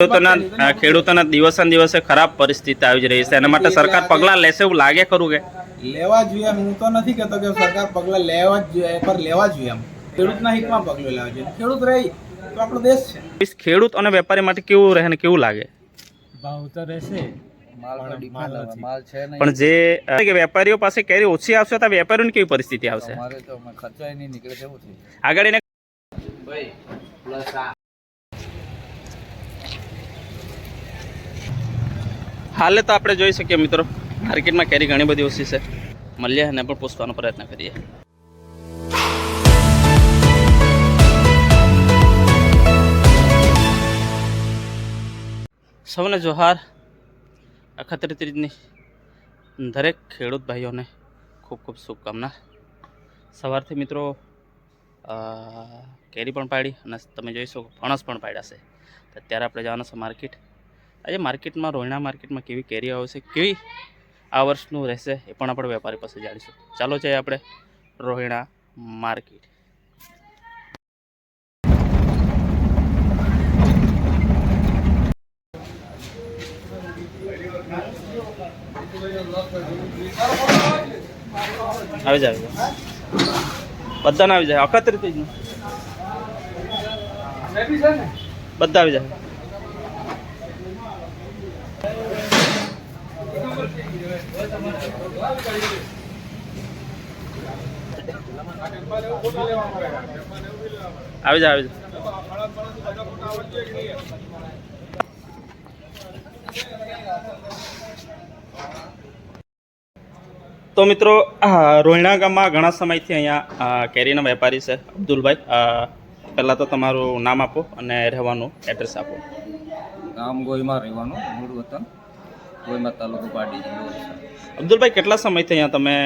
ખેડૂતોના ખેડૂતોના દિવસે દિવસે ખરાબ પરિસ્થિતિ આવી જ રહી છે. એના માટે સરકાર પગલાં લેશે એવું લાગે ખરું કે? લેવા જોઈએ હું તો નથી કહેતો કે સરકાર પગલાં લેવા જ જોઈએ પર લેવા જોઈએ એમ. ખેડૂતના હિતમાં પગલું લેવા જોઈએ. ખેડૂત રહી તો આપણો દેશ છે. ખેડૂત અને વેપારી માટે કેવું રહે ને કેવું લાગે? ભાવ તો રહેશે. પણ જે કે વેપારીઓ પાસે કેરી ઓછી આવશે તો વેપારીઓની કેવી પરિસ્થિતિ આવશે? અમારે તો ખર્ચા નહીં નીકળે તેવું છે આગળ એને હાલે તો આપણે જોઈ શકીએ મિત્રો. માર્કેટમાં કેરી ઘણી બધી ઓછી છે. મળીએ અને પણ પૂછવાનો પ્રયત્ન કરીએ. સૌને જોહાર. અખતરી ત્રીજની. દરેક ખેડૂત ભાઈઓને ખૂબ ખૂબ શુભકામના. સવારથી મિત્રો કેરી પણ પાડી અને તમે જોઈ શકો, ફણસ પણ પાડ્યા છે. અત્યારે આપણે જવાનું છે માર્કેટ. આજે માર્કેટમાં રોહિણા માર્કેટમાં કેવી કેરી આવશે કેવી આ વર્ષનું રહેશે એ પણ આપણે વેપારી પાસે જાણીશું. ચાલો જઈએ આપણે રોહિણા માર્કેટ. આવી જાય. બધાને આવી જાય. અખતરી ત્રીજનું બધા આવી જાય. આવી આવી તો મિત્રો રોહિણા ગામમાં ઘણા સમયથી અહીંયા કેરીના વેપારી છે, અબ્દુલભાઈ. પહેલાં તો તમારું નામ આપો અને રહેવાનું એડ્રેસ આપો. ગામ ગોઈમાં રહેવાનું, મૂળ વતન. ગોઈમાં તાલુકો પાડી જિલ્લો અબ્દુલભાઈ કેટલા સમયથી અહીંયા તમે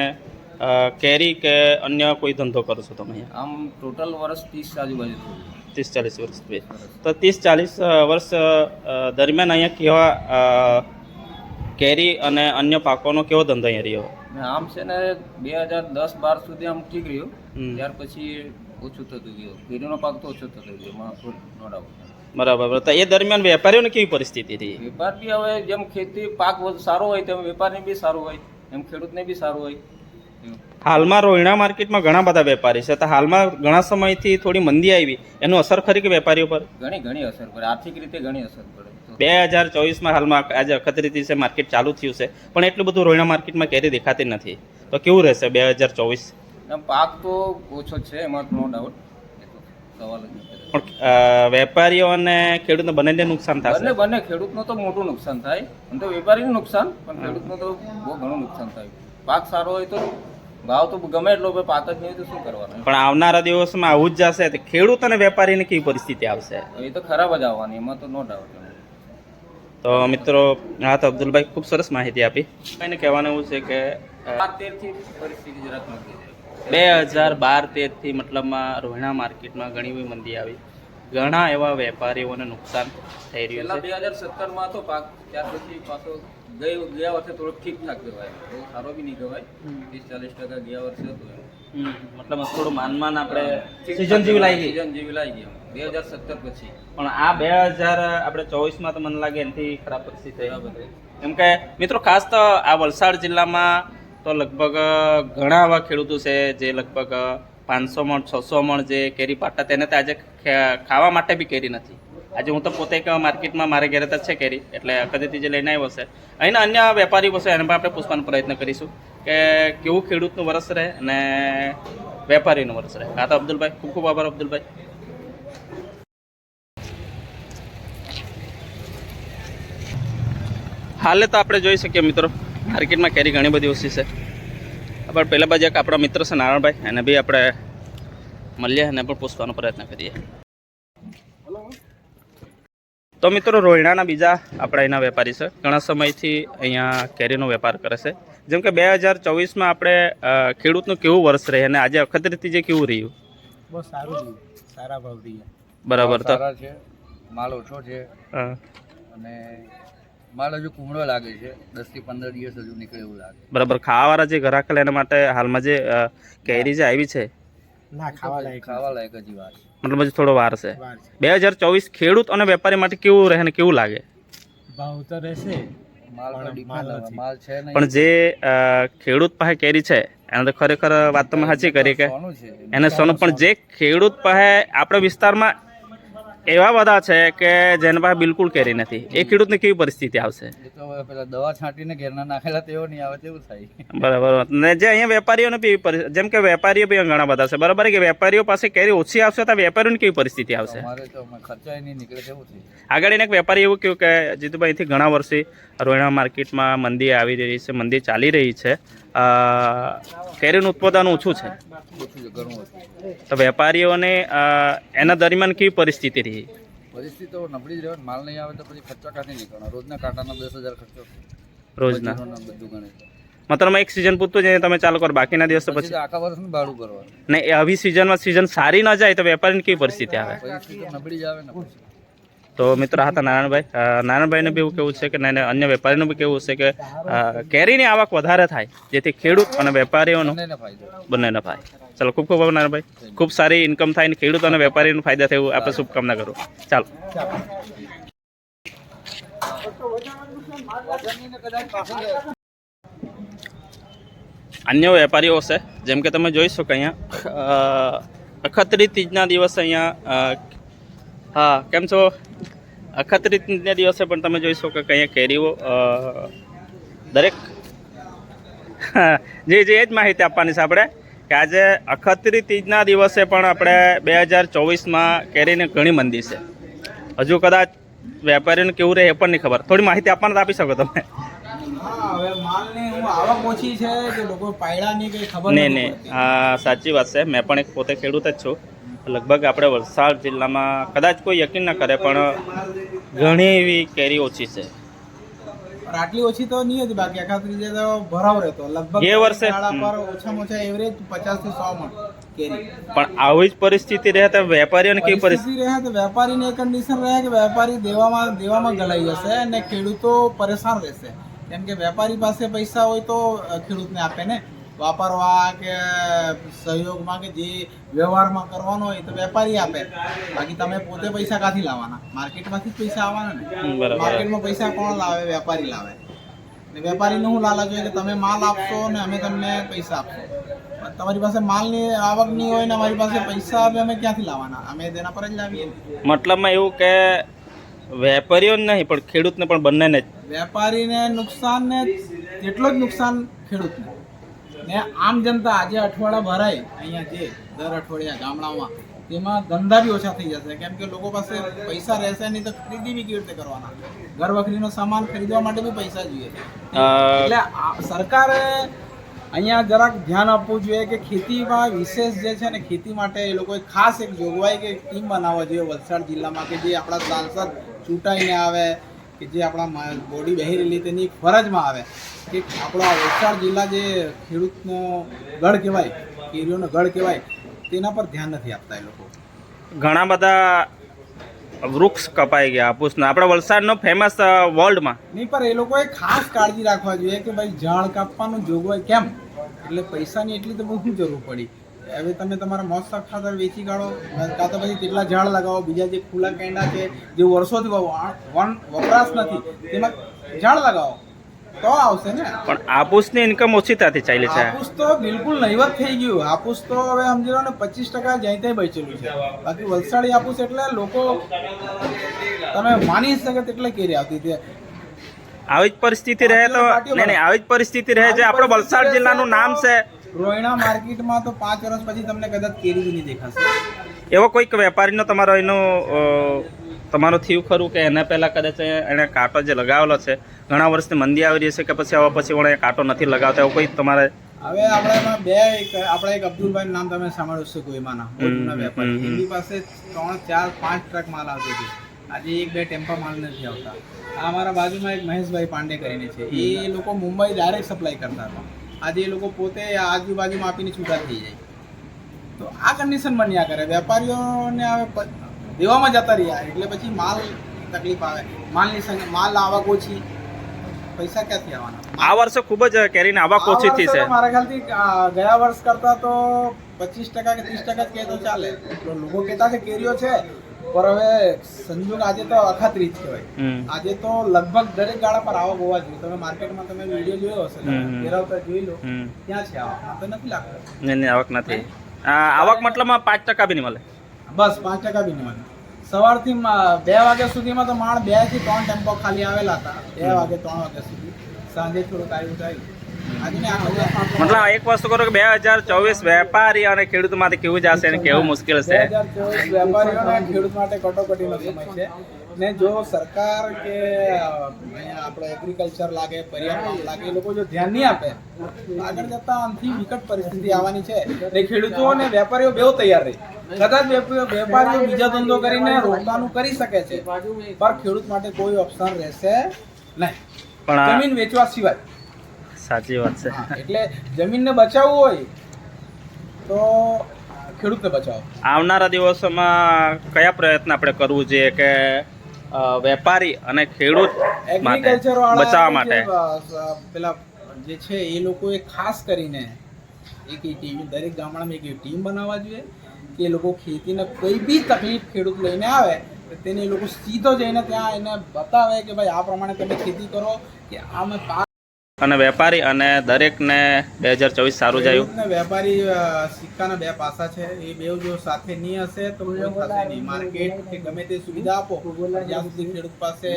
કેરી કે અન્ય કોઈ ધંધો કરો છો તમે અહીંયા? આમ ટોટલ વર્ષ ત્રીસ આજુબાજુ. ત્રીસ ચાલીસ વર્ષ તો ત્રીસ ચાલીસ વર્ષ દરમિયાન અહીંયા કેવા કેરી અને અન્ય પાકોનો કેવો ધંધો અહીંયા રહ્યો? આમ છે ને બે હજાર દસ બાર સુધી આમ ઠીક રહ્યું. ત્યાર પછી ઓછું થતું ગયું. કેરીનો પાક તો ઓછો થતો ગયો નો ડાઉટ. બરાબર તો એ દરમિયાન વેપારીઓને કેવી પરિસ્થિતિ હતી? વેપાર બી હવે જેમ ખેતી પાક સારો હોય તેમ વેપારને બી સારું હોય એમ ખેડૂતને બી સારું હોય. હાલમાં રોહિણા માર્કેટમાં ઘણા બધા વેપારી છે. તો હાલમાં ઘણા સમયથી થોડી મંદી આવી. એનું અસર ખરી કે વેપારીઓ પર? ઘણી ઘણી અસર પડે. આર્થિક રીતે ઘણી અસર પડે. બે હજાર ચોવીસમાં હાલમાં આજે અખતરીથી છે માર્કેટ ચાલુ થયું છે. પણ એટલું બધું રોહિણા માર્કેટમાં કેરી દેખાતી નથી. તો કેવું રહેશે બે હજાર ચોવીસ? પાક તો ઓછો છે એમાં નો ડાઉટ સવાલ જ નથી પણ વેપારીઓ અને ખેડૂતને બંનેને નુકસાન બંને થશે. બંને ખેડૂતનો તો મોટું નુકસાન થાય. અને તો વેપારીનું નુકસાન પણ ખેડૂતનો તો બહુ ઘણું નુકસાન થાય. પાક સારો હોય તો ભાવ તો ગમે એટલો ભાઈ પાક જ નહીં તો શું કરવાનું? પણ આવનારા દિવસમાં આવું જ જશે તો ખેડૂત અને વેપારીની કેવી પરિસ્થિતિ આવશે? એ તો ખરાબ જ આવવાની એમાં તો નો ડાઉટ તો મિત્રો હા તો અબ્દુલભાઈ ખૂબ સરસ માહિતી આપી. એને કહેવાનું એવું છે કે તેરથી પરિસ્થિતિ જરાક નથી જાય બે હજાર બાર તેરથી મતલબમાં રોહિણા માર્કેટમાં ઘણી બધી મંદી આવી. ઘણા એવા વેપારીઓને નુકસાન થઈ રહ્યું છે. બે હજાર સત્તરમાં તો પાક ત્યાર પછી પાછો ગઈ ગયા વર્ષે થોડોક ઠીકઠાક કહેવાય બહુ સારો બી નહીં કહેવાય ત્રીસ ચાલીસ ટકા ગયા વર્ષે હતું મતલબ થોડું માનમાન આપણે સિઝન જેવી લાગી સિઝન જેવી લાગી ગયા બે હજાર સત્તર પછી. પણ આ બે હજાર આપણે ચોવીસમાં તો મને લાગે એનાથી ખરાબ પરિસ્થિતિ થઈ. એમ કે મિત્રો ખાસ તો આ વલસાડ જિલ્લામાં તો લગભગ ઘણા એવા ખેડૂતો છે જે લગભગ પાંચસો મણ, છસો મણ જે કેરી પાટા તેને તો આજે ખાવા માટે બી કેરી નથી. આજે હું તો પોતે એક માર્કેટમાં મારે ઘરે તો છે કેરી, એટલે કદીથી જે લઈને આવ્યો છે. અહીંના અન્ય વેપારીઓ છે એને પણ આપણે પૂછવાનો પ્રયત્ન કરીશું કે કેવું ખેડૂતનું વરસ રહે અને વેપારીનું વરસ રહે. હા તો અબ્દુલભાઈ, ખૂબ ખૂબ આભાર અબ્દુલભાઈ. હાલે તો આપણે જોઈ શકીએ મિત્રો, માર્કેટમાં કેરી ઘણી બધી ઓછી છે. આપણે પહેલા બાજુ એક આપણા મિત્ર છે નારાયણભાઈ એને બી આપણે મળીએ અને પણ પૂછવાનો પ્રયત્ન કરીએ. તો મિત્રો રોહિણાના બીજા આપણા એના વેપારી છે. ઘણા સમયથી અહીંયા કેરીનો વેપાર કરે છે. જેમ કે બે હજાર ચોવીસમાં આપણે ખેડૂતનું કેવું વર્ષ રહે અને આજે અખતરીથી જે કેવું રહ્યું? બહુ સારું રહ્યું. સારા ભાવ રહ્યા. બરાબર તો? માલ ઓછો છે. અને માલ હજુ કુમળો લાગે છે. દસથી પંદર દિવસ હજુ નીકળે એવું લાગે. બરાબર ખાવાવાળા જે ગ્રાહક એના માટે હાલમાં જે કેરી જે આવી છે? ના ખાવા લાયક ખાવા લાયક હજી વાર મતલબ હજી થોડો વાર છે. બે હજાર ચોવીસ ખેડૂત અને વેપારી માટે કેવું રહે ને કેવું લાગે? ભાવ તો રહેશે પણ જે ખેડૂત પાસે કેરી છે એને તો ખરેખર વાત તમે સાચી કરી કે એને સોનું પણ જે ખેડૂત પાસે આપણા વિસ્તારમાં એવા બધા છે કે જેન પાસે બિલકુલ કેરી નથી. એ ખેડૂતની કેવી પરિસ્થિતિ આવશે? પેલા દવા છાંટીને ઘેરના નાખેલા તેઓ નહીં આવે તેવું થાય. બરાબર. ને જે અહીંયા વેપારીઓને બી એવી જેમ કે વેપારીઓ બી ઘણા બધા છે. બરાબર કે વેપારીઓ પાસે કેરી ઓછી આવશે તો વેપારીઓની કેવી પરિસ્થિતિ આવશે? આગળ એને એક વેપારી એવું કહ્યું કે જીતુભાઈ અહીંથી ઘણા વર્ષે રોયણા માર્કેટમાં મંદી આવી રહી છે મંદી ચાલી રહી છે. કેરીનું ઉત્પાદન ઓછું છે. તો વેપારીઓને એના દરમિયાન કેવી પરિસ્થિતિ રહી? પરિસ્થિતિ તો નબળી જ રહે માલ નહીં આવે તો પછી ખર્ચા કાઢી નીકળવાનો. રોજના કાંટાના દસ હજાર ખર્ચો. રોજના. બધું ગણે. મતલબ એક સિઝન પૂરતું જ તમે ચાલુ કરો. બાકીના દિવસ પછી આખા વર્ષનું ભાડું કરવાનું ને એ આવી સિઝનમાં સિઝન સારી ન જાય તો વેપારીની કેવી પરિસ્થિતિ આવે? પરિસ્થિતિ નબળી જ આવે ને તો મિત્ર હતા નારાયણભાઈ. નારાયણભાઈને બી એવું કેવું છે કે નહીં અન્ય વેપારીનું બી કેવું છે કે કેરીની આવક વધારે થાય જેથી ખેડૂત અને વેપારીઓનો બંનેને ફાયદો. ચાલો ખૂબ ખૂબ નારાયણભાઈ. ખૂબ સારી ઇન્કમ થાય ને ખેડૂત અને વેપારીનો ફાયદા થાય એવું આપણે શુભકામના કરું. ચાલો. અન્ય વેપારીઓ છે જેમ કે તમે જોઈ શકો અહીંયા અખતરી તીજના દિવસે અહીંયા હા કેમ છો? અખતરી દિવસે પણ તમે જોઈ શકો કે અહીંયા કેરીઓ દરેક? જી જી એ જ માહિતી આપવાની છે આપણે કે આજે અખતરી તીજના દિવસે પણ આપણે બે હજાર ચોવીસમાં કેરીની ઘણી મંદી છે. હજુ કદાચ વેપારીને કેવું રહે એ પણ નહીં ખબર. થોડી માહિતી આપવાના આપી શકો તમે. નહીં નહીં હા સાચી વાત છે. મેં પણ એક પોતે ખેડૂત જ છું. લગભગ આપણે વલસાડ જિલ્લામાં કદાચ કોઈ યકીન ના કરે પણ ઘણી એવી કેરી ઓછી છે. આટલી ઓછી તો નહીં હતી બાકી આખા ત્રીજે તો ભરાવ રહેતો. લગભગ એ વર્ષે, પર ઓછામાં ઓછા એવરેજ પચાસથી સો મણ કેરી. પણ આવી જ પરિસ્થિતિ રહે તો વેપારીઓને કેવી પરિસ્થિતિ પરિસ્થિતિ રહે તો વેપારીની એ કન્ડિશન રહે કે વેપારી દેવામાં દેવામાં ગલાઈ જશે અને ખેડૂતો પરેશાન રહેશે. કેમ કે વેપારી પાસે પૈસા હોય તો ખેડૂતને આપે ને. વાપરવા કે સહયોગમાં કે જે વ્યવહારમાં કરવાનો હોય તો વેપારી આપે. બાકી તમે પોતે પૈસા ક્યાંથી લાવવાના? માર્કેટમાંથી જ પૈસા આવવાના ને? બરાબર. માર્કેટમાં પૈસા કોણ લાવે? વેપારી લાવે. ને વેપારીને હું લાલચ હોય કે તમે માલ આપશો ને અમે તમને પૈસા આપશો. તમારી પાસે માલની આવક નહીં હોય ને અમારી પાસે પૈસા આવે અમે ક્યાંથી લાવવાના? અમે તેના પર જ લાવીએ. મતલબમાં એવું કે વેપારીઓ નહીં પણ ખેડૂતને પણ બંનેને વેપારીને નુકસાન ને જેટલો જ નુકસાન ખેડૂતને. ને આમ જનતા આજે અઠવાડિયા ભરાય અહીંયા જે દર અઠવાડિયા ગામડામાં તેમાં ધંધા બી ઓછા થઈ જશે. કેમ કે લોકો પાસે પૈસા રહેશે નહીં તો ખરીદી બી કેવી રીતે કરવાના? ઘર વખરીનો સામાન ખરીદવા માટે બી પૈસા જોઈએ. એટલે સરકારે અહીંયા જરાક ધ્યાન આપવું જોઈએ કે ખેતીમાં વિશેષ જે છે ને ખેતી માટે એ લોકોએ ખાસ એક જોગવાઈ કે ટીમ બનાવવા જોઈએ વલસાડ જિલ્લામાં કે જે આપણા સાંસદ ચૂંટાઈને આવે કે જે આપણા બોડી બેહી રહેલી તેની ફરજમાં આવે. કે આપણા વલસાડ જિલ્લા જે ખેડૂતનો ગઢ કહેવાય કેરીઓનો ગઢ કહેવાય તેના પર ધ્યાન નથી આપતા એ લોકો. ઘણા બધા વૃક્ષ કપાઈ ગયા હાપૂસના આપણા વલસાડનો ફેમસ વર્લ્ડમાં નહીં પણ એ લોકોએ ખાસ કાળજી રાખવા જોઈએ કે ભાઈ ઝાડ કાપવાનું જોગવાઈ કેમ? એટલે પૈસાની એટલી તો બહુ શું જરૂર પડી? હવે તમે તમારા મોત શાક ખાતર વેચી કાઢો કાં તો પછી તેટલા ઝાડ લગાવો બીજા જે ખુલ્લા કેંડા છે જે વર્ષોથી વપરાશ નથી તેમાં ઝાડ લગાવો. તો આવશે ને. પણ હાપૂસની ઇન્કમ ઓછી થતી ચાલી છે. હાપુસ તો બિલકુલ નહીવત થઈ ગયું. હાપુસ તો હવે સમજી લો ને પચીસ ટકા જ્યાં ત્યાં બચેલું છે. બાકી વલસાડી આપુસ એટલે લોકો તમે માની શકે તેટલે કેરી આવતી હતી. આવી જ પરિસ્થિતિ રહે તો નહીં નહીં આવી જ પરિસ્થિતિ રહે જે આપણો વલસાડ જિલ્લાનું નામ છે. રોહિણા માર્કેટમાં તો પાંચ વર્ષ પછી તમને કદાચ કેરી નહીં દેખાશે. એવો કોઈક વેપારીનો તમારો એનો તમારો થયું ખરું કે એના પહેલાં કદાચ એણે કાંટો જે લગાવેલો છે ઘણા વર્ષથી મંદી આવી રહી છે કે પછી આવા પછી વળે કાંટો નથી લગાવતા? એવું કોઈ તમારે હવે આપણે બે એક આપણે એક અબ્દુલભાઈ નામ તમે સાંભળ્યું છે કોઈમાંના જૂના વેપારી. એમની પાસે ત્રણ ચાર પાંચ ટ્રક માલ આવતો હતો. આજે એક બે ટેમ્પા માલ નથી આવતા. આ અમારા બાજુમાં એક મહેશભાઈ પાંડે કરીને છે. એ લોકો મુંબઈ ડાયરેક્ટ સપ્લાય કરતા હતા. આજે એ લોકો પોતે આજુબાજુમાં આપીને છૂટા થઈ જાય. તો આ કન્ડિશન બન્યા કરે. વેપારીઓને હવે દેવામાં જતા રહ્યા એટલે પછી માલ તકલીફ આવે. માલની માલ આવક ઓછી. પૈસા ક્યાંથી આવવાના? આ વર્ષે ખૂબ જ કેરીની આવક ઓછી થઈ છે. મારા ખ્યાલથી ગયા વર્ષ કરતા તો પચીસ ટકા કે ત્રીસ ટકા જ કહે તો ચાલે. લોકો કહેતા છે કેરીઓ છે પણ હવે સંજોગ આજે તો અખાત્રી જ કહેવાય. આજે તો લગભગ દરેક ગાળા પર આવક હોવા જોઈએ. તમે માર્કેટમાં તમે વીડિયો જોયો હશે. ફેરવતા જોઈ લો. ત્યાં ક્યાં છે આવક? તો નથી લાગતો. નહીં આવક નથી. આવક મતલબમાં પાંચ ટકા બી નહીં મળે. બસ પાંચ ટકા બી નહીં સવારથી બે વાગ્યા સુધીમાં તો માણ બેથી ત્રણ ટેમ્પો ખાલી આવેલા હતા. બે વાગે ત્રણ વાગ્યા સુધી. સાંજે થોડુંક આવ્યું થયું મતલબ એક વસ્તુ કરો કે બે હજાર ચોવીસ વેપારી અને ખેડૂત માટે કેવું જશે અને કેવું મુશ્કેલ છે? વેપારીઓ ખેડૂત માટે કટોકટીનો સમય છે. ને જો સરકાર કે અહીંયા આપણે એગ્રીકલ્ચર લાગે પર્યાવરણ લાગે એ લોકો જો ધ્યાન નહીં આપે આગળ જતા આમથી વિકટ પરિસ્થિતિ આવવાની છે. ને ખેડૂતો અને વેપારીઓ બેવ તૈયાર રહી. કદાચ વેપારીઓ બીજા ધંધો કરીને રોકવાનું કરી શકે છે. પણ ખેડૂત માટે કોઈ ઓપ્શન રહેશે નહીં. પણ જમીન વેચવા સિવાય. સાચી વાત છે. એટલે જમીનને બચાવવું હોય તો ખેડૂતને બચાવો. આવનારા દિવસોમાં કયા પ્રયત્ન આપણે કરવું જોઈએ કે વેપારી અને ખેડૂત માટે બચાવવા માટે. પેલા જે છે એ લોકોએ ખાસ કરીને એક ટીમ દરેક ગામડામાં એક ટીમ બનાવવા જોઈએ કે એ લોકો ખેતીને કોઈ બી તકલીફ ખેડૂત લઈને આવે તો તેને એ લોકો સીધો જઈને ત્યાં એને બતાવે કે ભાઈ આ પ્રમાણે તમે ખેતી કરો કે આમાં પાક અને વેપારી અને દરેકને બે હજાર ચોવીસ સારું જાયું. વેપારી સિક્કાના બે પાસા છે. એ બે જો સાથે નહીં હશે તો કોઈ થશે નહીં. માર્કેટ કે ગમે તે સુવિધા આપો જ્યાં સુધી ખેડૂત પાસે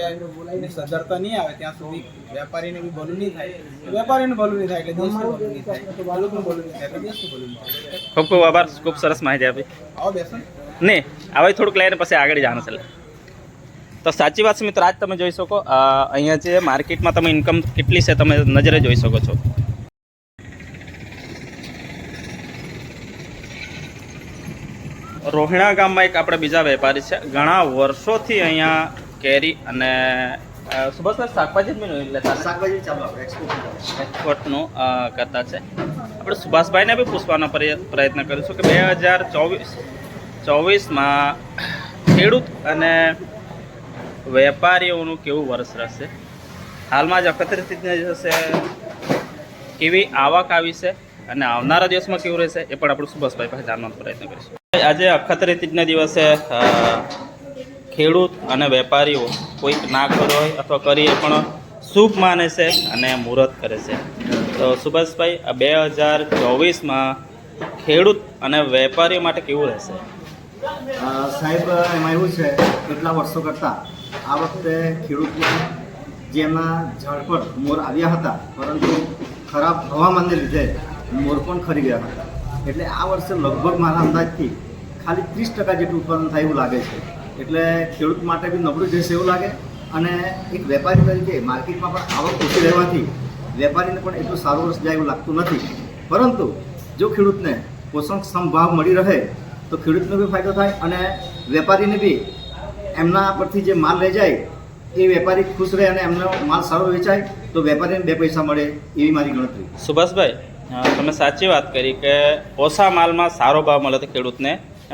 સદ્ધરતા નહીં આવે ત્યાં સુધી વેપારીને બી ભલું નહીં થાય. વેપારીને ભલું નહીં થાય એટલે દેશનું ભલું નહીં થાય. ખેડૂતનું ભલું નહીં થાય એટલે દેશનું ભલું નહીં થાય. ખૂબ ખૂબ આભાર ખૂબ સરસ માહિતી આપી. આવો બેસો ને. નહીં આવે થોડુંક લઈને પછી આગળ જાણ છે. તો સાચી વાત છે મિત્રો આજ તમે જોઈ શકો અહીંયા જે માર્કેટમાં તમે ઇન્કમ કેટલી છે તમે નજરે જોઈ શકો છો. રોહિણા ગામમાં એક આપણે બીજા વેપારી છે ઘણા વર્ષોથી અહીંયા કેરી અને સુભાષભાઈ શાકભાજી લેતા શાકભાજી એક્સપોર્ટનું કરતા છે. આપણે સુભાષભાઈને બી પૂછવાનો પ્રય- પ્રયત્ન કરીશું કે બે હજાર ચોવીસ ચોવીસમાં ખેડૂત અને વેપારીઓનું કેવું વર્ષ રહેશે? હાલમાં જ એકત્રિત જશે કેવી આવક આવી છે અને આવનારા દિવસમાં કેવું રહેશે એ પણ આપણે સુભાષભાઈ પાસે જાણવાનો પ્રયત્ન કરીશું. આજે અખતરીતીજના દિવસે ખેડૂત અને વેપારીઓ કોઈક ના કર્યો હોય અથવા કરીએ પણ શુભ માને છે અને મુહૂર્ત કરે છે. તો સુભાષભાઈ બે હજાર ચોવીસમાં ખેડૂત અને વેપારીઓ માટે કેવું રહેશે? સાહેબ, એમાં એવું છે, કેટલા વર્ષો કરતાં આ વખતે ખેડૂતને જેમાં ઝાડ મોર આવ્યા હતા, પરંતુ ખરાબ હવામાનને લીધે મોર પણ ખરી ગયા હતા. એટલે આ વર્ષે લગભગ મારા અંદાજથી ખાલી ત્રીસ ટકા જેટલું ઉત્પાદન થાય એવું લાગે છે. એટલે ખેડૂત માટે બી નબળું જશે એવું લાગે. અને એક વેપારી તરીકે માર્કેટમાં પણ આવક ઓછી રહેવાથી વેપારીને પણ એટલું સારું વર્ષ જાય એવું લાગતું નથી. પરંતુ જો ખેડૂતને પોષણક્ષમ ભાવ મળી રહે, તો ખેડૂતનો બી ફાયદો થાય અને વેપારીને બી એમના પરથી જે માલ લઈ જાય એ વેપારી ખુશ રહે અને એમનો માલ સારો વેચાય તો વેપારીને બે પૈસા મળે એવી મારી ગણતરી. સુભાષભાઈ તમે સાચી વાત કરી કે ઓછા માલમાં સારો ભાવ મળે તો ખેડૂતને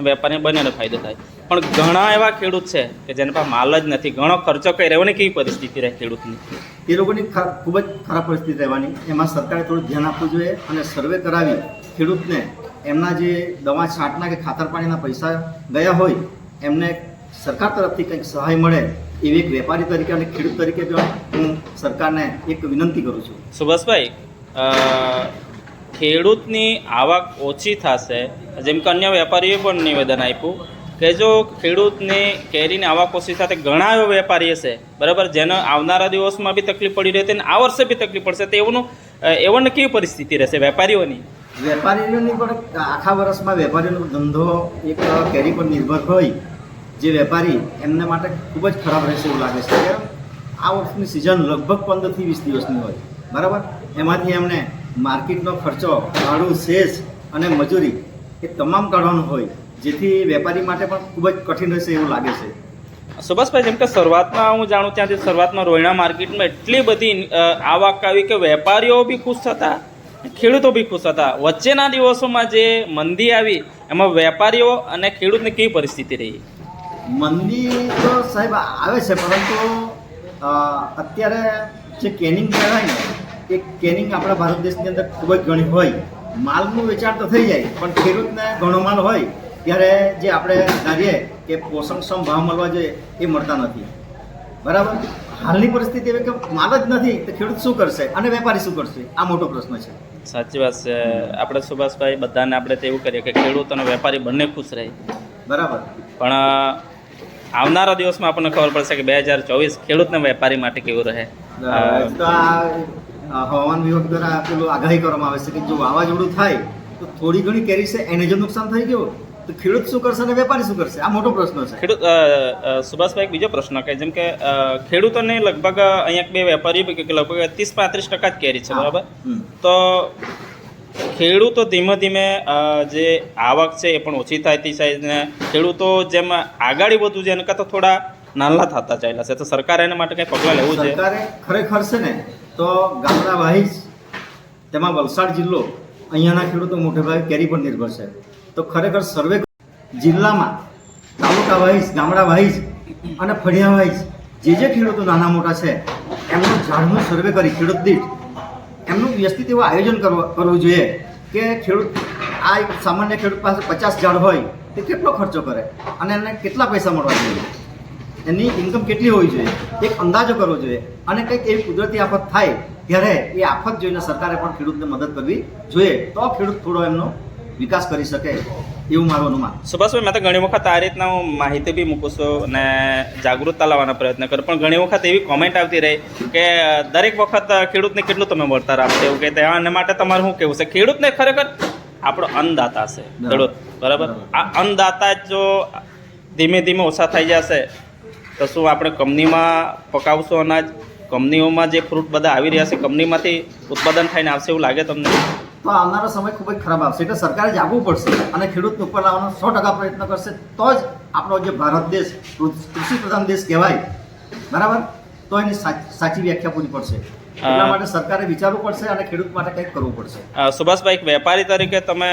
વેપારીને બંનેને ફાયદો થાય. પણ ઘણા એવા ખેડૂત છે કે જેના પાસે માલ જ નથી. ઘણો ખર્ચો કરી ને કેવી પરિસ્થિતિ રહે ખેડૂતની? એ લોકોની ખૂબ જ ખરાબ પરિસ્થિતિ રહેવાની. એમાં સરકારે થોડું ધ્યાન આપવું જોઈએ અને સર્વે કરાવી ખેડૂતને એમના જે દવા છાંટના કે ખાતર પાણીના પૈસા ગયા હોય એમને સરકાર તરફથી કંઈક સહાય મળે એવી એક વેપારી તરીકે અને ખેડૂત તરીકે હું સરકારને એક વિનંતી કરું છું. સુભાષભાઈ ખેડૂતની આવક ઓછી થશે જેમ કે અન્ય વેપારીઓ પણ નિવેદન આપ્યું કે જો ખેડૂતની કેરીની આવક ઓછી સાથે ઘણા એવા વેપારી હશે બરાબર? જેને આવનારા દિવસમાં બી તકલીફ પડી રહી હતી અને આ વર્ષે બી તકલીફ પડશે. તો એઓનું અ, કેવી પરિસ્થિતિ રહેશે વેપારીઓની? વેપારીઓની પણ આખા વર્ષમાં વેપારીનો ધંધો એક કેરી પર નિર્ભર હોય જે વેપારી એમને માટે ખૂબ જ ખરાબ રહેશે એવું લાગે છે. કેમ? આ વર્ષની સિઝન લગભગ પંદરથી વીસ દિવસની હોય. બરાબર? એમાંથી એમને માર્કેટનો ખર્ચો, ભાડું શેષ અને મજૂરી એ તમામ કાઢવાનું હોય, જેથી વેપારી માટે પણ ખૂબ જ કઠિન રહેશે એવું લાગે છે. સુભાષભાઈ, જેમ કે શરૂઆતમાં હું જાણું ત્યાંથી શરૂઆતમાં રોયણા માર્કેટમાં એટલી બધી આવક આવી કે વેપારીઓ બી ખુશ થતા, ખેડૂતો બી ખુશ હતા વચ્ચેના દિવસોમાં જે મંદી આવી, એમાં વેપારીઓ અને ખેડૂતની કેવી પરિસ્થિતિ રહી? મંદી તો સાહેબ આવે છે પરંતુ અત્યારે જે કેનિંગ કહેવાય ને એ કેનિંગ આપણા ભારત દેશની અંદર ખૂબ જ ઘણી હોય. માલનું વેચાણ તો થઈ જાય પણ ખેડૂતને ઘણો માલ હોય ત્યારે જે આપણે ધારીએ કે પોષણક્ષમ ભાવ મળવા જોઈએ એ મળતા નથી. બરાબર? હાલની પરિસ્થિતિ એવી કે માલ જ નથી તો ખેડૂત શું કરશે? અને વેપારી શું કરશે? આ મોટો પ્રશ્ન છે. સાચી વાત છે. આપણે સુભાષભાઈ બધાને આપણે તો એવું કરીએ કે ખેડૂત અને વેપારી બંને ખુશ રહે. બરાબર. પણ આવનારા દિવસમાં આપણને ખબર પડશે કે બે હજાર ચોવીસ ખેડૂતને વેપારી માટે કેવું રહે. હવામાન વિભાગ દ્વારા પેલું આગાહી કરવામાં આવે છે કે જો વાવાઝોડું થાય તો થોડી ઘણી કેરી છે એને જો નુકસાન થઈ ગયું. તો ખેડૂત શું કરશે અને વેપારી શું કરશે? આ મોટો પ્રશ્ન છે. ખેડૂત સુભાષભાઈ એક બીજો પ્રશ્ન કે જેમ કે ખેડૂતોને લગભગ અહીંયા બે વેપારી લગભગ ત્રીસ પાંત્રીસ ટકા જ કેરી છે બરાબર? તો ખેડૂતો ધીમે ધીમે જે આવક છે એ પણ ઓછી થાય તે સાઈઝને ખેડૂતો જેમ આગળ વધુ છે એના કરતાં થોડા નાના થતા ચાલ્યા છે. તો સરકારે એના માટે કંઈ પગલાં લેવું છે? સરકારે ખરેખર છે ને, તો ગામડા વાઇઝ તેમાં વલસાડ જિલ્લો અહીંયાના ખેડૂતો મોટે ભાગે કેરી પર નિર્ભર છે. તો ખરેખર સર્વે જિલ્લામાં તાલુકા વાઇઝ ગામડા વાઇઝ અને ફળિયા વાઇઝ જે જે ખેડૂતો નાના મોટા છે એમનું ઝાડનું સર્વે કરી ખેડૂત દીઠ એમનું વ્યવસ્થિત એવું આયોજન કરવું જોઈએ કે ખેડૂત, આ એક સામાન્ય ખેડૂત પાસે પચાસ ઝાડ હોય, તે કેટલો ખર્ચો કરે? અને એને કેટલા પૈસા મળવા જોઈએ? એની ઇન્કમ કેટલી હોવી જોઈએ? એક અંદાજો કરવો જોઈએ. અને કંઈક એવી કુદરતી આફત થાય ત્યારે એ આફત જોઈને સરકારે પણ ખેડૂતને મદદ કરવી જોઈએ તો ખેડૂત થોડો એમનો વિકાસ કરી શકે. એવું મારું. અનુમાન સુભાષભાઈ મેં તો ઘણી વખત આ રીતના હું માહિતી બી મૂકું છું અને જાગૃતતા લાવવાનો પ્રયત્ન કરું. પણ ઘણી વખત એવી કોમેન્ટ આવતી રહી કે દરેક વખત ખેડૂતને કેટલું તમે વળતર આપશો એવું કે એના માટે તમારું શું કહેવું છે? ખેડૂતને ખરેખર આપણો અન્નદાતા છે. ખેડૂત બરાબર? આ અન્નદાતા જ જો ધીમે ધીમે ઓછા થઈ જશે તો શું આપણે કંપનીમાં પકાવશું અનાજ? કંપનીઓમાં જે ફ્રૂટ બધા આવી રહ્યા છે કંપનીમાંથી ઉત્પાદન થઈને આવશે એવું લાગે તમને? તો આવનારો સમય ખૂબ જ ખરાબ આવશે. એટલે સરકારે જાગવું પડશે અને ખેડૂતને ઉપર લાવવાનો સો ટકા પ્રયત્ન કરશે. તો જ આપણો જે ભારત દેશ કૃષિ પ્રધાન દેશ કહેવાય. બરાબર? તો એની સાચી વ્યાખ્યા પૂરી પડશે. એટલા માટે સરકારે વિચારવું પડશે અને ખેડૂત માટે કંઈક કરવું પડશે. સુભાષભાઈ એક વેપારી તરીકે તમે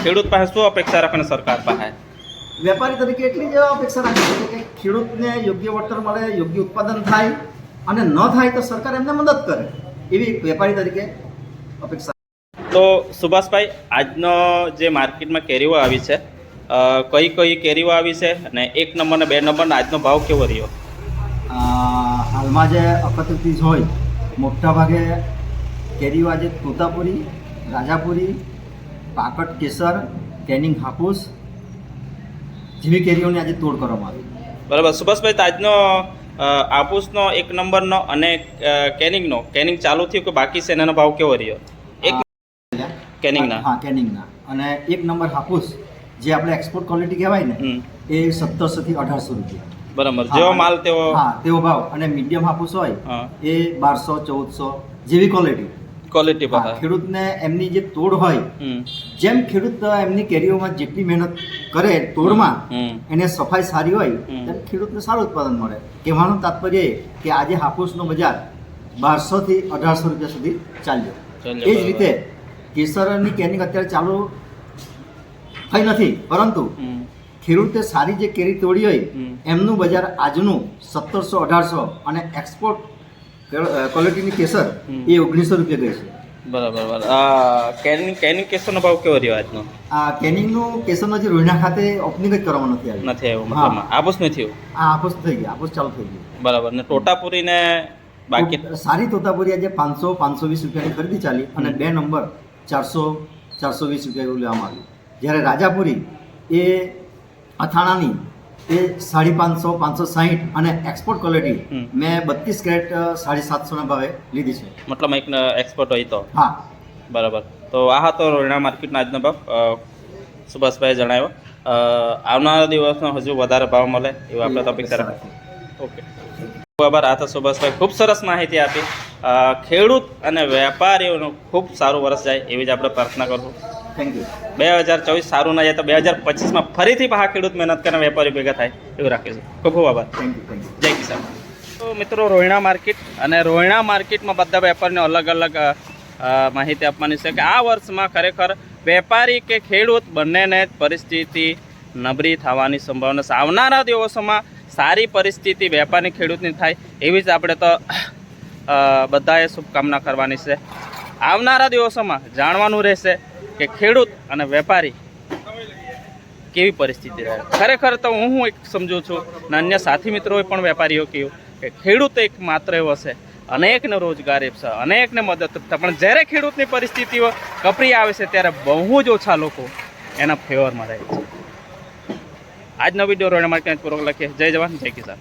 ખેડૂત પાસે શું અપેક્ષા રાખો સરકાર પાસે? વેપારી તરીકે એટલી જ અપેક્ષા રાખી છે કે ખેડૂતને યોગ્ય વળતર મળે યોગ્ય ઉત્પાદન થાય અને ન થાય તો સરકાર એમને મદદ કરે. એવી વેપારી તરીકે અપેક્ષા તો સુભાષભાઈ આજનો જે માર્કેટમાં કેરીઓ આવી છે કઈ કઈ કેરીઓ આવી છે અને એક નંબર ને બે નંબરનો આજનો ભાવ કેવો રહ્યો? હાલમાં જે અકત્રીસ હોય મોટા ભાગે કેરીઓ આજે તોતાપુરી રાજાપુરી પાકટ કેસર કેનિંગ હાપુસ જેવી કેરીઓની આજે તોડ કરવામાં આવી. બરાબર. સુભાષભાઈ આજનો અ, એક નંબરનો અને કેનિંગનો કેનિંગ ચાલુ થયું કે બાકી છે એનો ભાવ કેવો રહ્યો? કેનિંગના. હા કેનિંગના. અને એક નંબર હાફૂસ જે આપણે એક્સપોર્ટ ક્વોલિટી કહેવાય ને એ સત્તરસો થી અઢારસો રૂપિયા. બરાબર. જેવો માલ તેવો હા તેવો ભાવ. અને મીડિયમ હાફૂસ હોય એ બારસો ચૌદસો જેવી ક્વોલિટી ક્વોલિટી પર ખેડૂતને એમની જે તોડ હોય જેમ ખેડૂત એમની કેરીઓમાં જેટલી મહેનત કરે તોડમાં એને સફાઈ સારી હોય ત્યારે ખેડૂતને સારું ઉત્પાદન મળે. કહેવાનું તાત્પર્ય એ કે આજે હાફૂસનો બજાર બારસો થી અઢારસો રૂપિયા સુધી ચાલ્યો. ચાલ્યો, એ જ રીતે કેસરની કેનિંગ અત્યારે ચાલુ થઈ નથી પરંતુ ખેડૂતે સારી જે કેરી તોડી હોય એમનું બજાર આજનું સત્તરસો અઢારસો અને એક્સપોર્ટ ક્વોલિટીની કેસર એ ઓગણીસો રૂપિયા ગઈ છે. બરાબર બરાબર. આ કેનિંગ કેનિંગ કેસરનો ભાવ કેવો રહ્યો આજનો? આ કેનિંગનું કેસરનો જે રોહિણા ખાતે ઓપનિંગ જ કરવામાં નથી આવ્યું. નથી આવ્યો નથી થયું આ આપોસ થઈ ગઈ આબોસ ચાલુ થઈ ગઈ બરાબર ને ટોટાપુરી ને બાકી સારી તોતાપુરી આજે પાંચસો પાંચસો વીસ રૂપિયાની ખરીદી ચાલી અને બે નંબર ચારસો ચારસો વીસ રૂપિયા એવું લેવામાં આવ્યું. જ્યારે રાજાપુરી એ અથાણાની એ સાડી પાંચસો પાંચસો સાહીઠ અને એક્સપોર્ટ ક્વોલિટી. મેં બત્રીસ કેરેટ સાડી સાતસોના ભાવે લીધી છે. મતલબ એક એક્સપોર્ટ હોય તો? હા. બરાબર. તો આ હતો રોહિણા માર્કેટના આજનો ભાવ. સુભાષભાઈએ જણાવ્યો. આવનારા દિવસનો હજુ વધારે ભાવ મળે એવું આપણે ટોપિક તરફ. ઓકે. ખૂબ આભાર. આ તો સુભાષભાઈ ખૂબ સરસ માહિતી આપી. ખેડૂત અને વેપારીઓનું ખૂબ સારું વર્ષ જાય એવી જ આપણે પ્રાર્થના કરશું થેન્ક યુ બે હજાર ચોવીસ સારું ના જાય તો બે હજાર પચીસમાં ફરીથી પાછા ખેડૂત મહેનત કરીને વેપારી ભેગા થાય એવું રાખીશું ખૂબ ખૂબ આભાર. થેન્ક યુ થેન્ક યુ જય કિસાન. તો મિત્રો રોહિણા માર્કેટ અને રોહિણા માર્કેટમાં બધા વેપારીને અલગ અલગ માહિતી આપવાની છે કે આ વર્ષમાં ખરેખર વેપારી કે ખેડૂત બંનેને પરિસ્થિતિ નબળી થવાની સંભાવના છે. આવનારા દિવસોમાં સારી પરિસ્થિતિ વેપારી ખેડૂતની થાય એવી જ આપણે તો બધાએ શુભકામના કરવાની છે. આવનારા દિવસોમાં જાણવાનું રહેશે કે ખેડૂત અને વેપારી કેવી પરિસ્થિતિ રહે. ખરેખર તો હું હું એક સમજુ છું અને અન્ય સાથી મિત્રોએ પણ વેપારીઓ કહ્યું કે ખેડૂત એક માત્ર એવો છે. અનેકને રોજગાર આપશે, અનેકને મદદ કરતા પણ જ્યારે ખેડૂતની પરિસ્થિતિઓ કપરી આવે છે, ત્યારે બહુ જ ઓછા લોકો એના ફેવરમાં રહે છે. આજનો વીડિયો રોડ માટે પૂરો લખીએ. જય જવાન, જય કિસાન.